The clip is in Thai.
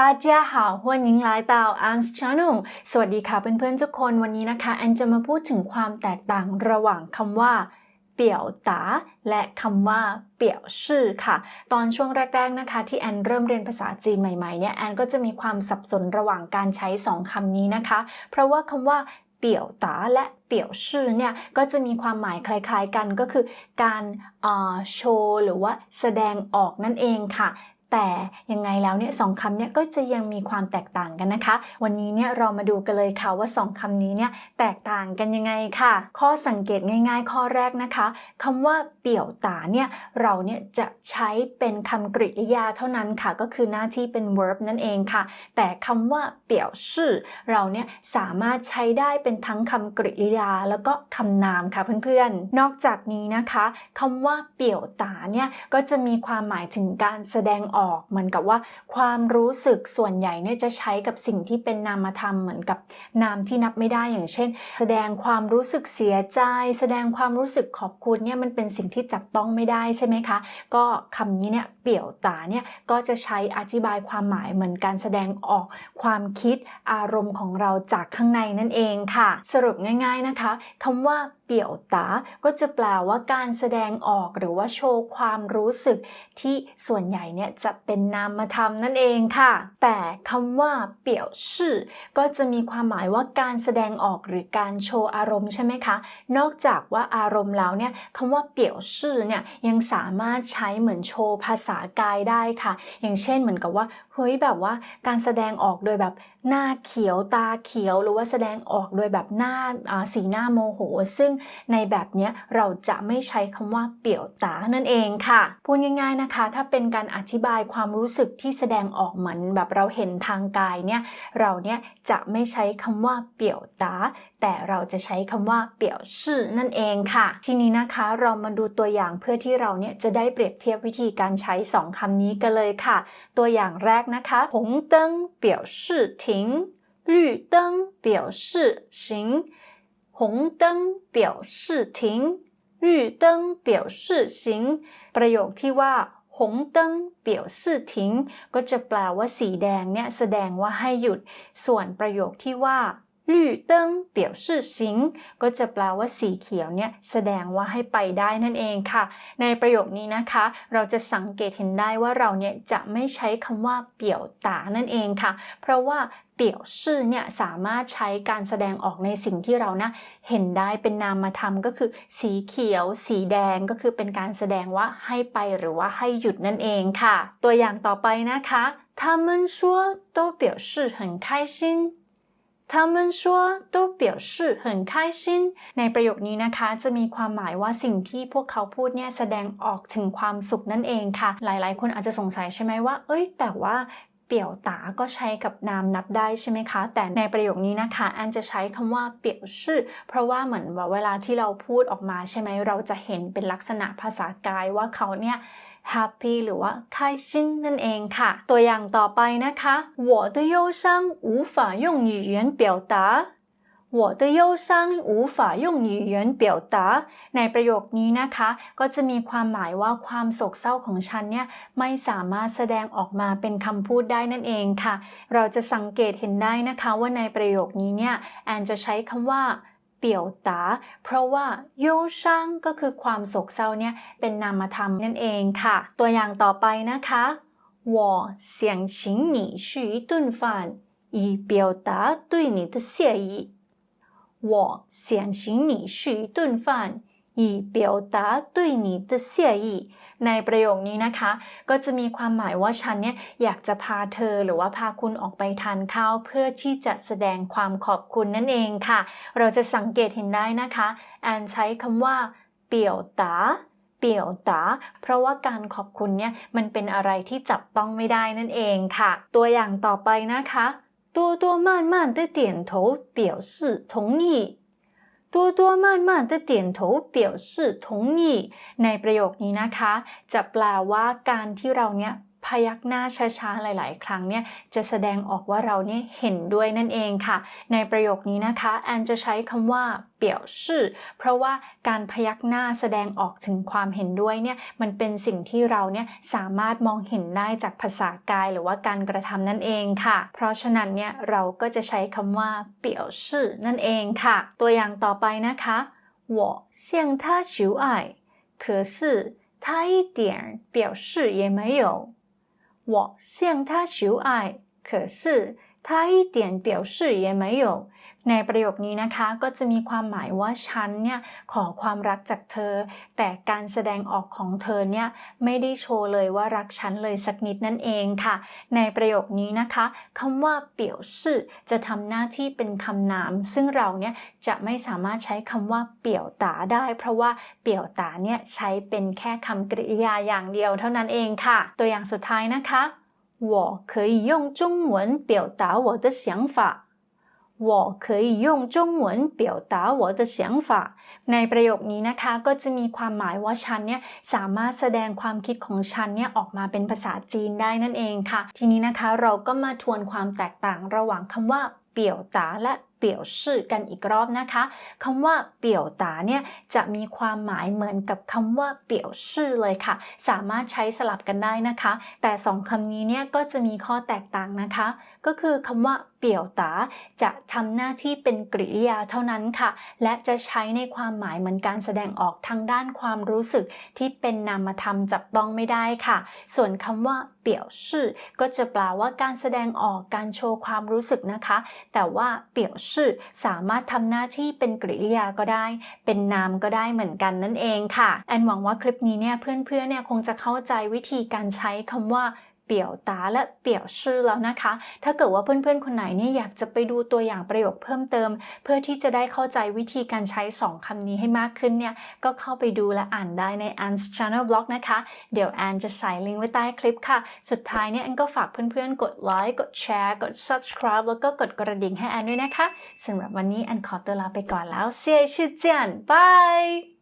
大家好欢迎来到 Anne's Channel สวัสดีค่ะเพื่อนๆทุกคนวันนี้นะคะแอนจะมาพูดถึงความแตกต่างระหว่างคำว่า เปี่ยวตา และคำว่า เปี่ยวชื่อค่ะ ตอนช่วงแรกๆนะคะ ที่แอนเริ่มเรียนภาษาจีนใหม่ๆเนี่ยแอนก็จะมีความสับสนระหว่างการใช้สองคำนี้นะคะ เพราะว่าคำว่า เปี่ยวตาและเปี่ยวชื่อเนี่ยก็จะมีความหมายคล้ายๆกันก็คือการเอ่อโชว์หรือว่าแสดงออกนั่นเองค่ะ แต่ยังไงแล้วเนี่ยสองคำเนี่ยก็จะยังมีความแตกต่างกันนะคะ วันนี้เนี่ยเรามาดูกันเลยค่ะว่าสองคำนี้เนี่ยแตกต่างกันยังไงค่ะ ข้อสังเกตง่าย ๆ ข้อแรกนะคะคำว่าเปี่ยวตาเนี่ยเราเนี่ยจะใช้เป็นคำกริยาเท่านั้นค่ะ ก็คือหน้าที่เป็น verb นั่นเองค่ะ แต่คำว่าเปี่ยวชื่อ เราเนี่ยสามารถใช้ได้เป็นทั้งคำกริยาแล้วก็คำนามค่ะเพื่อนๆ นอกจากนี้นะคะคำว่าเปี่ยวตาเนี่ยก็จะมีความหมายถึงการแสดงอออกเหมือนกับว่า ความรู้สึกส่วนใหญ่เนี่ยจะใช้กับสิ่งที่เป็นนามธรรมเหมือนกับนามที่นับไม่ได้อย่างเช่น แสดงความรู้สึกเสียใจ แสดงความรู้สึกขอบคุณเนี่ยมันเป็นสิ่งที่จับต้องไม่ได้ใช่ไหมคะ ก็คำนี้เนี่ยเปี่ยวตาเนี่ยก็จะใช้อธิบายความหมายเหมือนการแสดงออกความคิดอารมณ์ของเราจากข้างในนั่นเองค่ะ สรุปง่ายๆนะคะคำว่าเปี่ยวตา ก็จะแปลว่าการแสดงออกหรือว่าโชว์ความรู้สึกที่ส่วนใหญ่เนี่ยจะเป็นนามธรรมนั่นเองค่ะ แต่คำว่าเปี่ยวชื่อ ก็จะมีความหมายว่าการแสดงออกหรือการโชว์อารมณ์ใช่ไหมคะ นอกจากว่าอารมณ์แล้วเนี่ยคำว่าเปี่ยวชื่อเนี่ยยังสามารถใช้เหมือนโชว์ภาษากายได้ค่ะ อย่างเช่นเหมือนกับว่าเฮ้ยแบบว่าการแสดงออกโดยแบบ หน้าเขียวตาเขียวหรือว่าแสดงออกโดยแบบหน้าสีหน้าโมโห ซึ่งในแบบนี้เราจะไม่ใช้คำว่าเปี่ยวตานั่นเองค่ะ พูดง่าย ๆนะคะ ถ้าเป็นการอธิบายความรู้สึกที่แสดงออกเหมือนแบบเราเห็นทางกายเนี่ยเราเนี่ยจะไม่ใช้คำว่าเปี่ยวตา แต่เราจะใช้คำว่าเปี่ยวชื่อนั่นเองค่ะ ทีนี้นะคะเรามาดูตัวอย่างเพื่อที่เราเนี่ยจะได้เปรียบเทียบวิธีการใช้สองคำนี้กันเลยค่ะ ตัวอย่างแรกนะคะ红灯表示停绿灯表示行红灯表示停绿灯表示行ประโยคที่ว่าหงเติ้งเปี่ยวซื่อทิ้ง ก็จะแปลว่าสีแดงเนี่ยแสดงว่าให้หยุด ส่วนประโยคที่ว่า ลู่เติ้งเปี่ยวซื่อสิงก็จะแปลว่าสีเขียวเนี่ยแสดงว่าให้ไปได้นั่นเองค่ะ ในประโยคนี้นะคะ เราจะสังเกตเห็นได้ว่าเราเนี่ยจะไม่ใช้คำว่าเปี่ยวตานั่นเองค่ะ เพราะว่าเปี่ยวชื่อเนี่ยสามารถใช้การแสดงออกในสิ่งที่เรานะเห็นได้เป็นนามธรรมก็คือ สีเขียว สีแดงก็คือเป็นการแสดงว่าให้ไปหรือว่าให้หยุดนั่นเองค่ะ ตัวอย่างต่อไปนะคะ他们说都表示很开心 他们说都表示很开心ในประโยคนี้นะคะ จะมีความหมายว่าสิ่งที่พวกเขาพูดเนี่ยแสดงออกถึงความสุขนั่นเองค่ะ หลายๆ คนอาจจะสงสัยใช่ไหมว่า เอ้ย แต่ว่าเปี่ยวตาก็ใช้กับนามนับได้ใช่ไหมคะ แต่ในประโยคนี้นะคะแอนจะใช้คำว่าเปี่ยวชื่อ เพราะว่าเหมือนว่าเวลาที่เราพูดออกมาใช่ไหมเราจะเห็นเป็นลักษณะภาษากายว่าเขาเนี่ย happy หรือว่า开心นั่นเองค่ะ ตัวอย่างต่อไปนะคะ我的忧伤无法用语言表达我的忧伤无法用语言表达ในประโยคนี้นะคะ ก็จะมีความหมายว่าความโศกเศร้าของฉันเนี่ยไม่สามารถแสดงออกมาเป็นคำพูดได้นั่นเองค่ะ เราจะสังเกตเห็นได้นะคะว่าในประโยคนี้เนี่ยแอนจะใช้คำว่า เปี่ยวตา เพราะว่าโยชังก็คือความโศกเศร้าเนี่ยเป็นนามธรรมนั่นเองค่ะ ตัวอย่างต่อไปนะคะ我想请你吃一顿饭以表达对你的谢意我想请你吃一顿饭以表达对你的谢意 ในประโยคนี้นะคะ ก็จะมีความหมายว่าฉันเนี่ยอยากจะพาเธอหรือว่าพาคุณออกไปทานข้าวเพื่อที่จะแสดงความขอบคุณนั่นเองค่ะ เราจะสังเกตเห็นได้นะคะแอนใช้คำว่าเปี่ยวตาเปี่ยวตาเพราะว่าการขอบคุณเนี่ยมันเป็นอะไรที่จับต้องไม่ได้นั่นเองค่ะ ตัวอย่างต่อไปนะคะตัวตัวม่านม่านเตี่ยนโถเปี่ยวสื่อทงหนี 多多慢慢的点头表示同意ในประโยคนี้นะคะ จะแปลว่าการที่เราเนี่ย พ พยักหน้าช้าๆหลาย ๆ ครั้งเนี่ยจะแสดงออกว่าเราเนี่ยเห็นด้วยนั่นเองค่ะ ในประโยคนี้นะคะแอนจะใช้คำว่าเปี่ยวชื่อเพราะว่าการพยักหน้าแสดงออกถึงความเห็นด้วยเนี่ยมันเป็นสิ่งที่เราเนี่ยสามารถมองเห็นได้จากภาษากายหรือว่าการกระทำนั่นเองค่ะ เพราะฉะนั้นเนี่ยเราก็จะใช้คำว่าเปี่ยวชื่อนั่นเองค่ะ ตัวอย่างต่อไปนะคะ我向他求爱可是他一点表示也没有 我向他求爱可是他一点表示也没有。 ในประโยคนี้นะคะก็จะมีความหมายว่าฉันเนี่ยขอความรักจากเธอ แต่การแสดงออกของเธอเนี่ยไม่ได้โชว์เลยว่ารักฉันเลยสักนิดนั่นเองค่ะ ในประโยคนี้นะคะคำว่าเปี่ยวชื่อจะทำหน้าที่เป็นคำนาม ซึ่งเราเนี่ยจะไม่สามารถใช้คำว่าเปี่ยวตาได้ เพราะว่าเปี่ยวตาเนี่ยใช้เป็นแค่คำกริยาอย่างเดียวเท่านั้นเองค่ะ ตัวอย่างสุดท้ายนะคะ我可以用中文表达我的想法 我可以用中文表达我的想法ในประโยคนี้นะคะก็จะมีความหมายว่าฉันเนี่ยสามารถแสดงความคิดของฉันเนี่ยออกมาเป็นภาษาจีนได้นั่นเองค่ะ ทีนี้นะคะเราก็มาทวนความแตกต่างระหว่างคำว่าเปี่ยวตาและ เปี่ยวชื่อกันอีกรอบนะคะคำว่าเปี่ยวตาเนี่ยจะมีความหมายเหมือนกับคำว่าเปี่ยวชื่อเลยค่ะ สามารถใช้สลับกันได้นะคะ แต่สองคำนี้เนี่ยก็จะมีข้อแตกต่างนะคะ ก็คือคำว่าเปี่ยวตาจะทำหน้าที่เป็นกริยาเท่านั้นค่ะ และจะใช้ในความหมายเหมือนการแสดงออกทางด้านความรู้สึกที่เป็นนามธรรมจับต้องไม่ได้ค่ะ ส่วนคำว่าเปี่ยวชื่อก็จะแปลว่าการแสดงออกการโชว์ความรู้สึกนะคะ แต่ว่าเปี่ยวชื่อสามารถทำหน้าที่เป็นกริยาก็ได้ เป็นนามก็ได้เหมือนกันนั่นเองค่ะ แอนหวังว่าคลิปนี้เนี่ยเพื่อนๆเนี่ยคงจะเข้าใจวิธีการใช้คำว่า เปี่ยวตาและเปี่ยวชื่อแล้วนะคะ ถ้าเกิดว่าเพื่อนๆ คนไหนเนี่ยอยากจะไปดูตัวอย่างประโยคเพิ่มเติม เพื่อที่จะได้เข้าใจวิธีการใช้ 2คำนี้ให้มากขึ้นเนี่ย ก็เข้าไปดูและอ่านได้ใน Ann's Channel Blog นะคะ เดี๋ยวแอนจะใส่ลิงก์ไว้ใต้คลิปค่ะ สุดท้ายเนี่ยแอนก็ฝากเพื่อนๆ กดไลค์ กดแชร์ กด subscribe แล้วก็กดกระดิ่งให้แอนด้วยนะคะสำหรับวันนี้แอนขอตัวลาไปก่อนแล้วเสียชื่อเจียนบาย